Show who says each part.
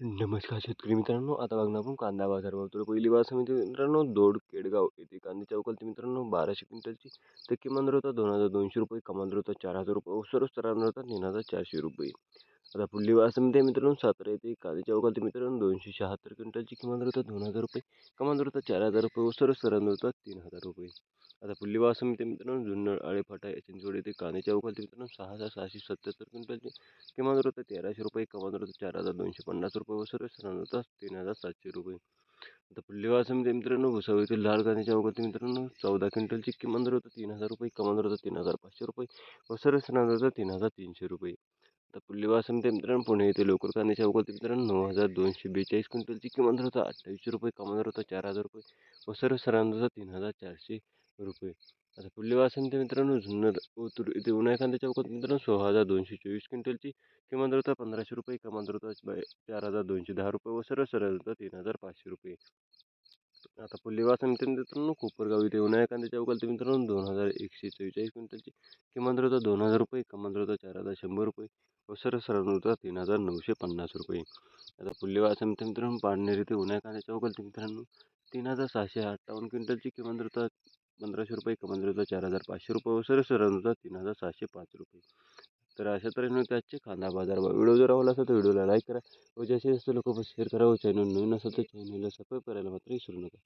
Speaker 1: नमस्कार शेतकरी मित्रांनो आता बघणार आपण कांदा बाजार भाव तर पहिली बाजारसमिती मित्रांनो दोड केडगाव येथे कांद्याच्या अवकालती मित्रांनो बाराशे क्विंटलची. तर किमान दर होता दोन हजार दोनशे रुपये कमान दर होता चार हजार रुपये सर्व स्तरांवर होता तीन हजार चारशे रुपये. आता पुढली बाजारसमिती मित्रांनो सातारा येथे कांद्याच्या अवकालती मित्रांनो दोनशे शहात्तर क्विंटलची किमान दर होता दोन हजार रुपये कमान दर होता चार हजार रुपये सर्व स्तरांवर होता तीन हजार रुपये. आता पुढली ते मित्रांनो जुन्नर आळेफाटा चिंचवड येथे कांद्याच्या अवकालती मित्रांनो सहा हजार सहाशे सत्याहत्तर क्विंटलची किमान दर तेराशे रुपये कमान दर चार हजार दोनशे पन्नास रुपये व सर्व होता तीन हजार सातशे रुपये. आता पुल्लीवासम ते मित्रांनो भुसावळ येथील लाल कांद्याच्या अवकालती मित्रांनो चौदा क्विंटलची किमान दर होतं तीन हजार रुपये कमान दर तीन हजार पाचशे रुपये व सर्व होतं तीन हजार तीनशे रुपये. आता पुल्लीवासम ते मित्रांनो पुणे येथे लोकर कांद्याच्या अवकालती मित्रांनो नऊ हजार दोनशे बेचाळीस क्विंटलची किमान दर होता अठ्ठावीसशे रुपये कमान दर होता चार हजार रुपये व सर्व स्तरांवर तीन हजार चारशे रुपये. आता पुढली ते मित्रांनो जुन्नर ओतूर इथे उन्हाळ्या कांद्याच्या अवकालती मित्रांनो सोळा हजार दोनशे चोवीस क्विंटलची किमान दर पंधराशे रुपये कमान दर चार हजार दोनशे दहा रुपये व सर्व सरळ होता तीन हजार पाचशे रुपये. आता पुढली ते मित्रांनो कोपरगाव इथे उन्हाळ्या कांद्याच्या अवकालती मित्रांनो दोन हजार एकशे चव्वेचाळीस क्विंटलची किमान दर होता दोन हजार रुपये कमान दर होता चार हजार शंभर रुपये व सर्व सरळ होता तीन हजार नऊशे पन्नास रुपये. आता पुढली ते मित्रांनो पारनेर इथे उन्हाळ्या कांद्याच्या अवकालती मित्रांनो तीन हजार सहाशे अठ्ठावन्न क्विंटलची किमान दर होता पंधराशे रुपये कमाल चार हजार पाचशे रुपये व सर्व सरळ तीन हजार सहाशे पाच रुपये. तर अशा तऱ्हेने त्याचे कांदा बाजार भाव व्हिडिओ जर आवडला असेल तर व्हिडिओला लाईक करा. व जास्तीत जास्त लोक शेअर करा व चॅनल नवीन असेल तर चॅनलला सबस्क्राईब करायला मात्र विसरू नका.